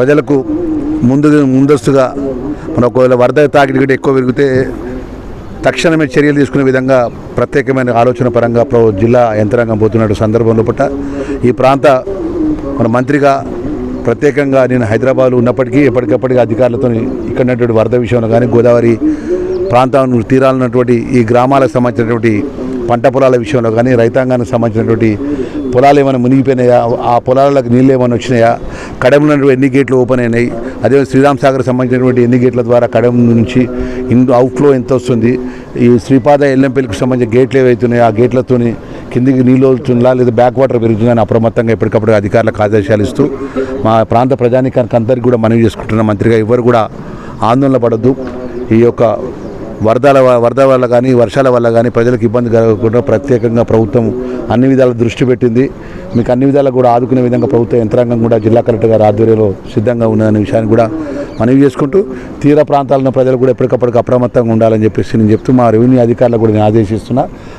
ప్రజలకు ముందు ముందస్తుగా మన ఒకవేళ వరద తాకిడి గిట్ట ఎక్కువ పెరిగితే తక్షణమే చర్యలు తీసుకునే విధంగా ప్రత్యేకమైన ఆలోచన పరంగా ప్ర జిల్లా యంత్రాంగం పోతున్న సందర్భంలో పుట్ట. ఈ ప్రాంత మన మంత్రిగా ప్రత్యేకంగా నేను హైదరాబాద్ ఉన్నప్పటికీ ఎప్పటికప్పటికీ అధికారులతో ఇక్కడ వరద విషయంలో కానీ గోదావరి ప్రాంతం తీరాలన్నటువంటి ఈ గ్రామాలకు సంబంధించినటువంటి పంట పొలాల విషయంలో కానీ రైతాంగానికి సంబంధించినటువంటి పొలాలు ఏమైనా మునిగిపోయినాయా? ఆ పొలాలకు నీళ్ళు ఏమైనా వచ్చినాయా? కడెంలో ఎన్ని గేట్లు ఓపెన్ అయినాయి అదే శ్రీరామ్ సాగర్ సంబంధించినటువంటి ఎన్ని గేట్ల ద్వారా కడెం నుంచి ఇన్ అవుట్ఫ్లో ఎంత వస్తుంది ఈ శ్రీపాద ఎల్లంపల్లికి సంబంధించిన గేట్లు ఏవైతున్నాయో ఆ గేట్లతోని కిందికి నీళ్ళు వస్తుందా లేదా బ్యాక్ వాటర్ పెరుగుతుందని అప్రమత్తంగా ఎప్పటికప్పుడు అధికారులకు ఆదేశాలు ఇస్తూ మా ప్రాంత ప్రజానికానికి అందరికీ కూడా మనవి చేసుకుంటున్న మంత్రిగా ఎవరు కూడా ఆందోళన పడద్దు. ఈ యొక్క వరదల వరద వల్ల కానీ వర్షాల వల్ల కానీ ప్రజలకు ఇబ్బంది కలగకుండా ప్రత్యేకంగా ప్రభుత్వం అన్ని విధాల దృష్టి పెట్టింది. మీకు అన్ని విధాలు కూడా ఆదుకునే విధంగా ప్రభుత్వ యంత్రాంగం కూడా జిల్లా కలెక్టర్ గారి ఆధ్వర్యంలో సిద్ధంగా ఉన్నదనే విషయాన్ని కూడా మనవి చేసుకుంటూ తీర ప్రాంతాలను ప్రజలు కూడా ఎప్పటికప్పటికి అప్రమత్తంగా ఉండాలని చెప్పేసి నేను చెప్తూ మా రెవెన్యూ అధికారులకు కూడా నేను ఆదేశిస్తున్నా.